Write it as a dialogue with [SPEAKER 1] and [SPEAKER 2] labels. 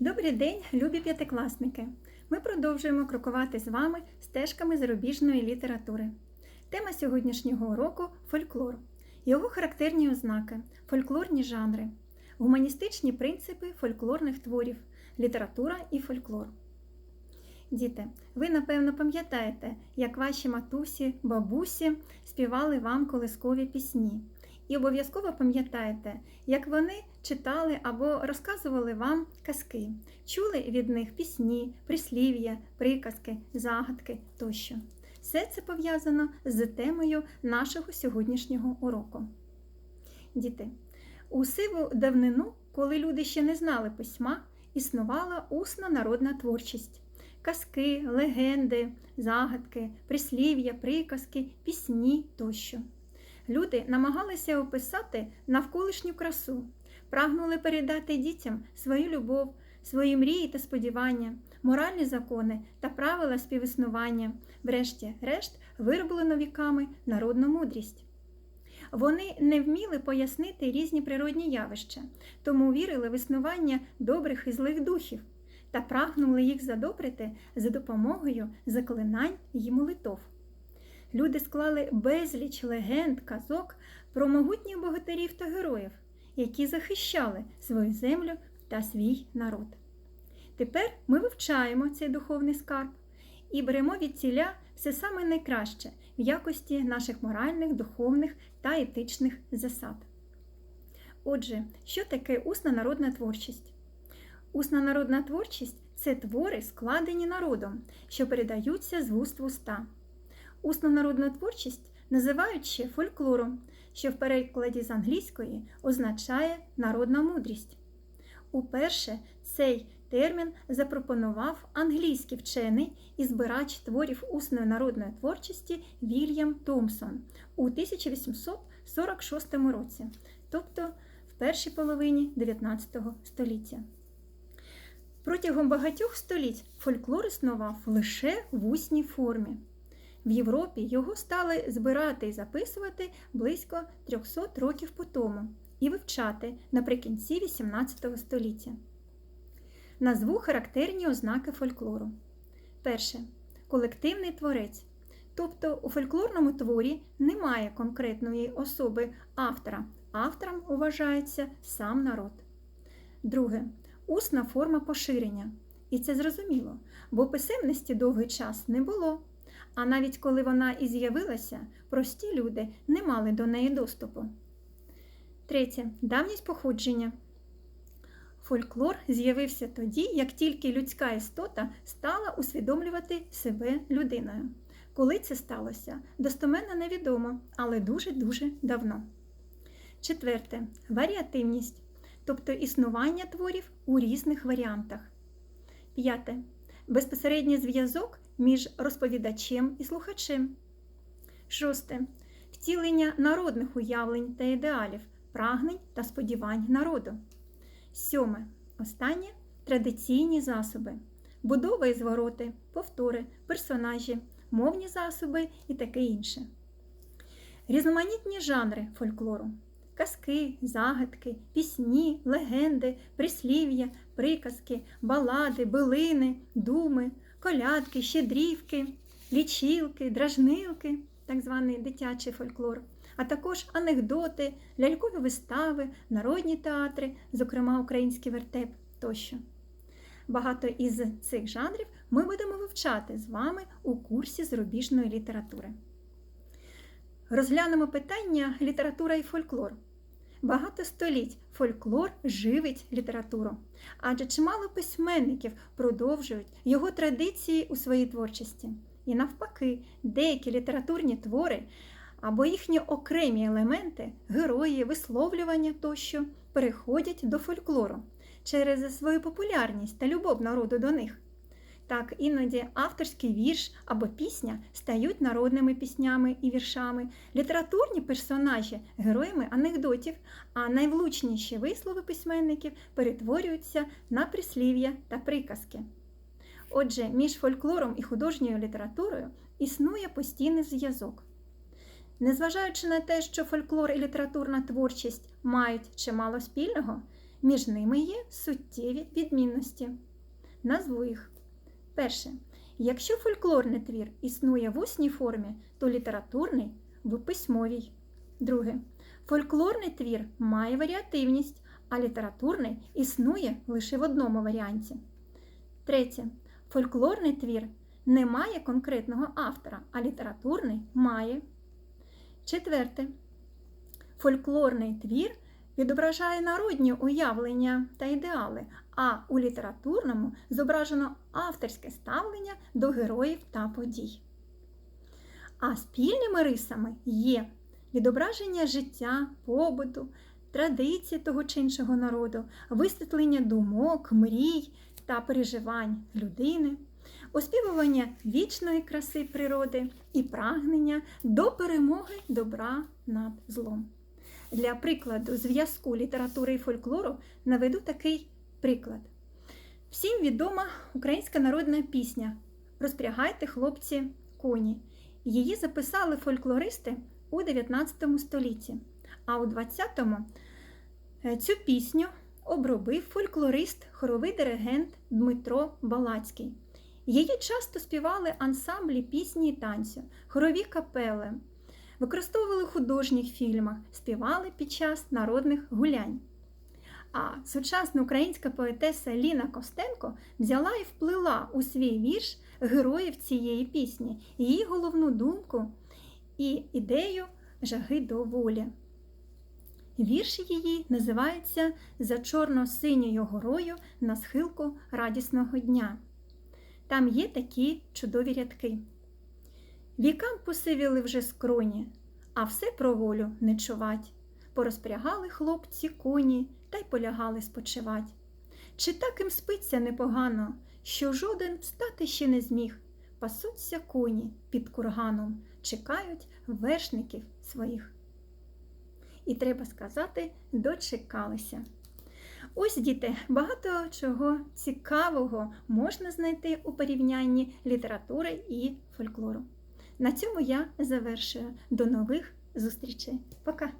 [SPEAKER 1] Добрий день, любі п'ятикласники! Ми продовжуємо крокувати з вами стежками зарубіжної літератури. Тема сьогоднішнього уроку фольклор. Його характерні ознаки, фольклорні жанри, гуманістичні принципи фольклорних творів, література і фольклор. Діти, ви напевно пам'ятаєте, як ваші матусі, бабусі співали вам колискові пісні. І обов'язково пам'ятаєте, як вони читали або розказували вам казки, чули від них пісні, прислів'я, приказки, загадки тощо. Все це пов'язано з темою нашого сьогоднішнього уроку. Діти, у сиву давнину, коли люди ще не знали письма, існувала усна народна творчість. Казки, легенди, загадки, прислів'я, приказки, пісні тощо. Люди намагалися описати навколишню красу, прагнули передати дітям свою любов, свої мрії та сподівання, моральні закони та правила співіснування, врешті-решт, вироблено віками народну мудрість. Вони не вміли пояснити різні природні явища, тому вірили в існування добрих і злих духів та прагнули їх задобрити за допомогою заклинань і молитов. Люди склали безліч легенд, казок про могутніх богатирів та героїв, які захищали свою землю та свій народ. Тепер ми вивчаємо цей духовний скарб і беремо від ціля все саме найкраще в якості наших моральних, духовних та етичних засад. Отже, що таке усна народна творчість? Усна народна творчість це твори, складені народом, що передаються з вуст в уста. Усну народну творчість називають ще фольклором, що в перекладі з англійської означає народна мудрість. Уперше цей термін запропонував англійський вчений і збирач творів усної народної творчості Вільям Томпсон у 1846 році, тобто в першій половині 19 століття. Протягом багатьох століть фольклор існував лише в усній формі. В Європі його стали збирати і записувати близько 300 років по тому і вивчати наприкінці XVIII століття. Назву характерні ознаки фольклору. Перше колективний творець. Тобто у фольклорному творі немає конкретної особи автора. Автором вважається сам народ. Друге усна форма поширення. І це зрозуміло, бо писемності довгий час не було. А навіть коли вона і з'явилася, прості люди не мали до неї доступу. Третє давність походження. Фольклор з'явився тоді, як тільки людська істота стала усвідомлювати себе людиною. Коли це сталося, достоменно невідомо, але дуже-дуже давно. Четверте варіативність, тобто існування творів у різних варіантах. П'яте безпосередній зв'язок між розповідачем і слухачем. Шосте. Втілення народних уявлень та ідеалів, прагнень та сподівань народу. Сьоме. Останнє традиційні засоби. Будова і звороти, повтори, персонажі, мовні засоби і таке інше. Різноманітні жанри фольклору. Казки, загадки, пісні, легенди, прислів'я, приказки, балади, билини, думи, колядки, щедрівки, лічілки, дражнилки, так званий дитячий фольклор, а також анекдоти, лялькові вистави, народні театри, зокрема український вертеп тощо. Багато із цих жанрів ми будемо вивчати з вами у курсі зарубіжної літератури. Розглянемо питання література і фольклор. Багато століть фольклор живить літературу, адже чимало письменників продовжують його традиції у своїй творчості. І навпаки, деякі літературні твори або їхні окремі елементи, герої, висловлювання тощо переходять до фольклору через свою популярність та любов народу до них. Так, іноді авторський вірш або пісня стають народними піснями і віршами, літературні персонажі героями анекдотів, а найвлучніші вислови письменників перетворюються на прислів'я та приказки. Отже, між фольклором і художньою літературою існує постійний зв'язок. Незважаючи на те, що фольклор і літературна творчість мають чимало спільного, Між ними є суттєві відмінності. Назву їх. Перше. Якщо фольклорний твір існує в усній формі, то літературний в письмовій. Друге. Фольклорний твір має варіативність, а літературний існує лише в одному варіанті. Третє. Фольклорний твір не має конкретного автора, а літературний має. Четверте. Фольклорний твір відображає народні уявлення та ідеали, а у літературному зображено авторське ставлення до героїв та подій. А спільними рисами є відображення життя, побуту, традицій того чи іншого народу, висвітлення думок, мрій та переживань людини, оспівування вічної краси природи і прагнення до перемоги добра над злом. Для прикладу зв'язку літератури і фольклору наведу такий приклад. Всім відома українська народна пісня Розпрягайте, хлопці, коні. Її записали фольклористи у 19 столітті, а у 20-му цю пісню обробив фольклорист, хоровий диригент Дмитро Балацький. Її часто співали ансамблі пісні і танцю, хорові капели, використовували в художніх фільмах, співали під час народних гулянь. А сучасна українська поетеса Ліна Костенко взяла і вплила у свій вірш героїв цієї пісні, її головну думку і ідею жаги до волі. Вірш її називається За чорно-синьою горою на схилку радісного дня. Там є такі чудові рядки. Вікам посивіли вже скроні, а все про волю не чувать. Порозпрягали хлопці коні та й полягали спочивать. Чи так їм спиться непогано, що жоден встати ще не зміг? Пасуться коні під курганом, чекають вершників своїх. І треба сказати, дочекалися. Ось, діти, багато чого цікавого можна знайти у порівнянні літератури і фольклору. На цьому я завершую. До нових зустрічей. Пока!